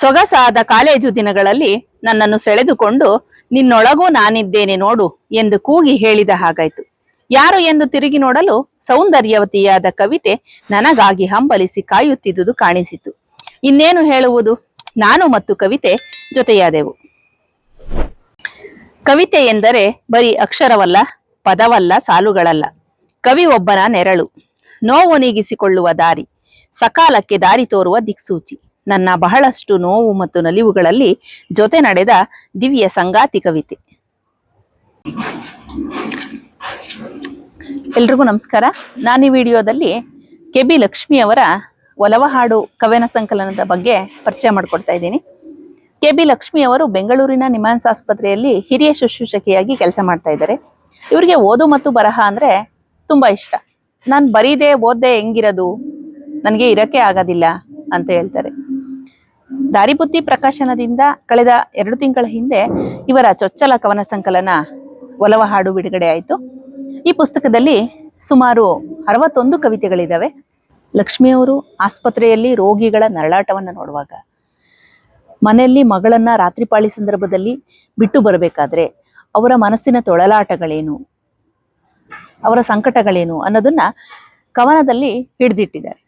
ಸೊಗಸಾದ ಕಾಲೇಜು ದಿನಗಳಲ್ಲಿ ನನ್ನನ್ನು ಸೆಳೆದುಕೊಂಡು ನಿನ್ನೊಳಗೂ ನಾನಿದ್ದೇನೆ ನೋಡು ಎಂದು ಕೂಗಿ ಹೇಳಿದ ಹಾಗಾಯ್ತು. ಯಾರು ಎಂದು ತಿರುಗಿ ನೋಡಲು ಸೌಂದರ್ಯವತಿಯಾದ ಕವಿತೆ ನನಗಾಗಿ ಹಂಬಲಿಸಿ ಕಾಯುತ್ತಿದ್ದುದು ಕಾಣಿಸಿತು. ಇನ್ನೇನು ಹೇಳುವುದು? ನಾನು ಮತ್ತು ಕವಿತೆ ಜೊತೆಯಾದೆವು. ಕವಿತೆ ಎಂದರೆ ಬರೀ ಅಕ್ಷರವಲ್ಲ, ಪದವಲ್ಲ, ಸಾಲುಗಳಲ್ಲ. ಕವಿ ಒಬ್ಬನ ನೆರಳು. ನೋವು ನೀಗಿಸಿಕೊಳ್ಳುವ ದಾರಿ, ಸಕಾಲಕ್ಕೆ ದಾರಿ ತೋರುವ ದಿಕ್ಸೂಚಿ. ನನ್ನ ಬಹಳಷ್ಟು ನೋವು ಮತ್ತು ನಲಿವುಗಳಲ್ಲಿ ಜೊತೆ ನಡೆದ ದಿವ್ಯ ಸಂಗಾತಿ ಕವಿತೆ. ಎಲ್ರಿಗೂ ನಮಸ್ಕಾರ. ನಾನು ಈ ವಿಡಿಯೋದಲ್ಲಿ ಕೆ ಬಿ ಲಕ್ಷ್ಮಿ ಅವರ ಒಲವ ಹಾಡು ಕವನ ಸಂಕಲನದ ಬಗ್ಗೆ ಪರಿಚಯ ಮಾಡಿಕೊಡ್ತಾ ಇದ್ದೀನಿ. ಕೆ ಬಿ ಲಕ್ಷ್ಮಿ ಅವರು ಬೆಂಗಳೂರಿನ ನಿಮಾನ್ಸ್ ಆಸ್ಪತ್ರೆಯಲ್ಲಿ ಹಿರಿಯ ಶುಶ್ರೂಷಕಿಯಾಗಿ ಕೆಲಸ ಮಾಡ್ತಾ ಇದ್ದಾರೆ. ಇವರಿಗೆ ಓದು ಮತ್ತು ಬರಹ ಅಂದ್ರೆ ತುಂಬಾ ಇಷ್ಟ. ನಾನು ಬರೀದೆ ಓದ್ದೆ ಹೆಂಗಿರೋದು? ನನಗೆ ಇರಕ್ಕೆ ಆಗೋದಿಲ್ಲ ಅಂತ ಹೇಳ್ತಾರೆ. ದಾರಿಬುದ್ಧಿ ಪ್ರಕಾಶನದಿಂದ ಕಳೆದ ಎರಡು ತಿಂಗಳ ಹಿಂದೆ ಇವರ ಚೊಚ್ಚಲ ಕವನ ಸಂಕಲನ ಒಲವ ಹಾಡು ಬಿಡುಗಡೆ ಆಯಿತು. ಈ ಪುಸ್ತಕದಲ್ಲಿ ಸುಮಾರು ಅರವತ್ತೊಂದು ಕವಿತೆಗಳಿದ್ದಾವೆ ಲಕ್ಷ್ಮಿಯವರು ಆಸ್ಪತ್ರೆಯಲ್ಲಿ ರೋಗಿಗಳ ನರಳಾಟವನ್ನು ನೋಡುವಾಗ, ಮನೆಯಲ್ಲಿ ಮಗಳನ್ನ ರಾತ್ರಿಪಾಳಿ ಸಂದರ್ಭದಲ್ಲಿ ಬಿಟ್ಟು ಬರಬೇಕಾದ್ರೆ ಅವರ ಮನಸ್ಸಿನ ತೊಳಲಾಟಗಳೇನು, ಅವರ ಸಂಕಟಗಳೇನು ಅನ್ನೋದನ್ನ ಕವನದಲ್ಲಿ ಹಿಡಿದಿಟ್ಟಿದ್ದಾರೆ.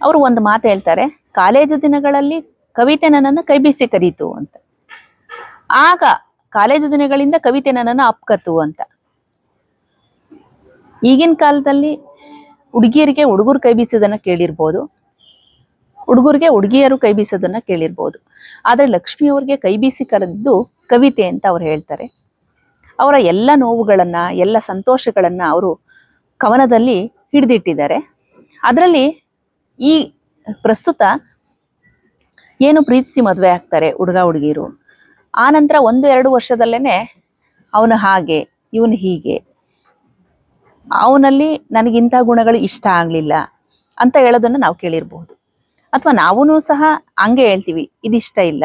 ಅವರು ಒಂದು ಮಾತು ಹೇಳ್ತಾರೆ, ಕಾಲೇಜು ದಿನಗಳಲ್ಲಿ ಕವಿತೆ ನನ್ನನ್ನು ಕೈಬೀಸಿ ಕರೀತು ಅಂತ. ಆಗ ಕಾಲೇಜು ದಿನಗಳಿಂದ ಕವಿತೆ ನನ್ನನ್ನು ಅಪ್ಕತ್ತು ಅಂತ. ಈಗಿನ ಕಾಲದಲ್ಲಿ ಹುಡುಗಿಯರಿಗೆ ಹುಡುಗರು ಕೈ ಬೀಸೋದನ್ನ ಕೇಳಿರ್ಬೋದು. ಹುಡುಗರಿಗೆ ಹುಡುಗಿಯರು ಕೈ ಬೀಸೋದನ್ನ ಕೇಳಿರ್ಬೋದು. ಆದರೆ ಲಕ್ಷ್ಮಿ ಅವ್ರಿಗೆ ಕೈ ಬೀಸಿ ಕರೆದಿದ್ದು ಕವಿತೆ ಅಂತ ಅವ್ರು ಹೇಳ್ತಾರೆ. ಅವರ ಎಲ್ಲ ನೋವುಗಳನ್ನ, ಎಲ್ಲ ಸಂತೋಷಗಳನ್ನ ಅವರು ಕವನದಲ್ಲಿ ಹಿಡಿದಿಟ್ಟಿದ್ದಾರೆ. ಅದರಲ್ಲಿ ಈ ಪ್ರಸ್ತುತ ಏನು ಪ್ರೀತಿಸಿ ಮದುವೆ ಆಗ್ತಾರೆ ಹುಡುಗ ಹುಡುಗಿರು. ಆ ನಂತರ ಒಂದು ಎರಡು ವರ್ಷದಲ್ಲೇನೆ ಅವನು ಹಾಗೆ, ಇವನು ಹೀಗೆ. ಅವನಲ್ಲಿ ನನಗಿಂಥ ಗುಣಗಳು ಇಷ್ಟ ಆಗಲಿಲ್ಲ ಅಂತ ಹೇಳೋದನ್ನ ನಾವು ಕೇಳಿರ್ಬಹುದು. ಅಥವಾ ನಾವೂ ಸಹ ಹಂಗೆ ಹೇಳ್ತೀವಿ, ಇದಿಷ್ಟ ಇಲ್ಲ,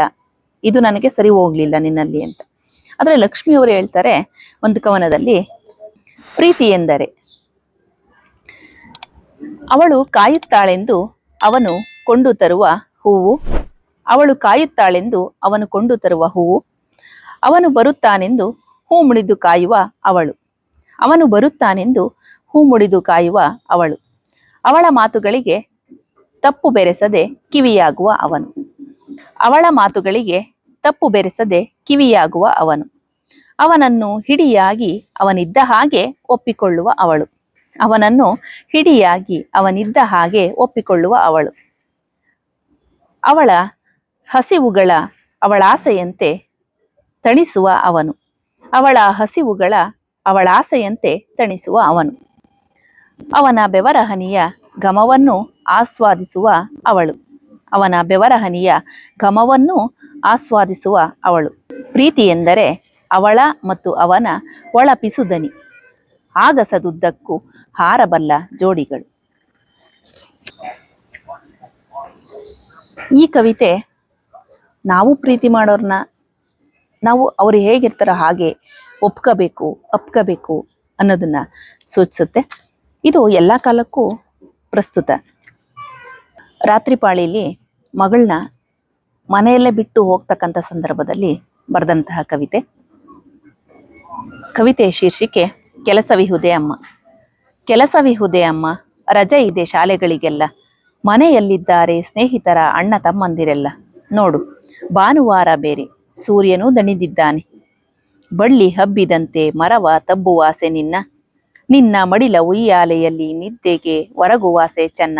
ಇದು ನನಗೆ ಸರಿ ಹೋಗ್ಲಿಲ್ಲ ನಿನ್ನಲ್ಲಿ ಅಂತ. ಆದರೆ ಲಕ್ಷ್ಮಿ ಅವರು ಹೇಳ್ತಾರೆ ಒಂದು ಕವನದಲ್ಲಿ, ಪ್ರೀತಿ ಎಂದರೆ ಅವಳು ಕಾಯುತ್ತಾಳೆಂದು ಅವನು ಕೊಂಡು ತರುವ ಹೂವು ಅವಳು ಕಾಯುತ್ತಾಳೆಂದು ಅವನು ಕೊಂಡು ತರುವ ಹೂವು ಅವನು ಬರುತ್ತಾನೆಂದು ಹೂ ಮುಡಿದು ಕಾಯುವ ಅವಳು. ಅವನು ಬರುತ್ತಾನೆಂದು ಹೂ ಮುಡಿದು ಕಾಯುವ ಅವಳು. ಅವಳ ಮಾತುಗಳಿಗೆ ತಪ್ಪು ಬೆರೆಸದೆ ಕಿವಿಯಾಗುವ ಅವನು. ಅವಳ ಮಾತುಗಳಿಗೆ ತಪ್ಪು ಬೆರೆಸದೆ ಕಿವಿಯಾಗುವ ಅವನು. ಅವನನ್ನು ಹಿಡಿಯಾಗಿ ಅವನಿದ್ದ ಹಾಗೆ ಒಪ್ಪಿಕೊಳ್ಳುವ ಅವಳು. ಅವನನ್ನು ಹಿಡಿಯಾಗಿ ಅವನಿದ್ದ ಹಾಗೆ ಒಪ್ಪಿಕೊಳ್ಳುವ ಅವಳು. ಅವಳ ಹಸಿವುಗಳ ಅವಳಾಸೆಯಂತೆ ತಣಿಸುವ ಅವನು. ಅವಳ ಹಸಿವುಗಳ ಅವಳಾಸೆಯಂತೆ ತಣಿಸುವ ಅವನು. ಅವನ ಬೆವರಹನಿಯ ಘಮವನ್ನು ಆಸ್ವಾದಿಸುವ ಅವಳು. ಅವನ ಬೆವರಹನಿಯ ಘಮವನ್ನು ಆಸ್ವಾದಿಸುವ ಅವಳು. ಪ್ರೀತಿ ಎಂದರೆ ಅವಳ ಮತ್ತು ಅವನ ಒಳಪಿಸುದನಿ. ಆಗಸದುದ್ದಕ್ಕೂ ಹಾರಬಲ್ಲ ಜೋಡಿಗಳು. ಈ ಕವಿತೆ ನಾವು ಪ್ರೀತಿ ಮಾಡೋರ್ನ ನಾವು ಅವ್ರು ಹೇಗಿರ್ತಾರೋ ಹಾಗೆ ಒಪ್ಕೋಬೇಕು, ಅಪ್ಕೋಬೇಕು ಅನ್ನೋದನ್ನ ಸೂಚಿಸುತ್ತೆ. ಇದು ಎಲ್ಲ ಕಾಲಕ್ಕೂ ಪ್ರಸ್ತುತ. ರಾತ್ರಿ ಪಾಳಿಲಿ ಮಗಳನ್ನ ಮನೆಯಲ್ಲೇ ಬಿಟ್ಟು ಹೋಗ್ತಕ್ಕಂಥ ಸಂದರ್ಭದಲ್ಲಿ ಬರೆದಂತಹ ಕವಿತೆ. ಕವಿತೆ ಶೀರ್ಷಿಕೆ ಕೆಲಸವಿಹುದೇ ಅಮ್ಮ. ಕೆಲಸವಿಹುದೇ ಅಮ್ಮ. ರಜೆ ಇದೆ ಶಾಲೆಗಳಿಗೆಲ್ಲ. ಮನೆಯಲ್ಲಿದ್ದಾರೆ ಸ್ನೇಹಿತರ ಅಣ್ಣ ತಮ್ಮಂದಿರೆಲ್ಲ. ನೋಡು, ಭಾನುವಾರ ಬೇರೆ, ಸೂರ್ಯನೂ ದಣಿದಿದ್ದಾನೆ. ಬಳ್ಳಿ ಹಬ್ಬಿದಂತೆ ಮರವ ತಬ್ಬುವಾಸೆ ನಿನ್ನ. ನಿನ್ನ ಮಡಿಲ ಉಯ್ಯಾಲೆಯಲ್ಲಿ ನಿದ್ದೆಗೆ ಒರಗುವಾಸೆ ಚೆನ್ನ.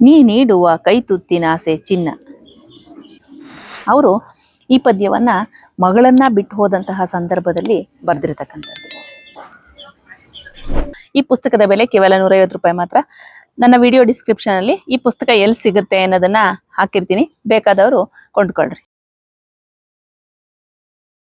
ನೀ ನೀಡುವ ಕೈತುತ್ತಿನಾಸೆ ಚಿನ್ನ. ಅವರು ಈ ಪದ್ಯವನ್ನ ಮಗಳನ್ನ ಬಿಟ್ಟು ಹೋದಂತಹ ಸಂದರ್ಭದಲ್ಲಿ ಬರೆದಿರತಕ್ಕಂಥದ್ದು. ಈ ಪುಸ್ತಕದ ಬೆಲೆ ಕೇವಲ ನೂರೈವತ್ತು ರೂಪಾಯಿ ಮಾತ್ರ. ನನ್ನ ವಿಡಿಯೋ ಡಿಸ್ಕ್ರಿಪ್ಷನ್ ಅಲ್ಲಿ ಈ ಪುಸ್ತಕ ಎಲ್ಲಿ ಸಿಗುತ್ತೆ ಅನ್ನೋದನ್ನ ಹಾಕಿರ್ತೀನಿ. ಬೇಕಾದವರು ಕೊಂಡ್ಕೊಳ್ರಿ.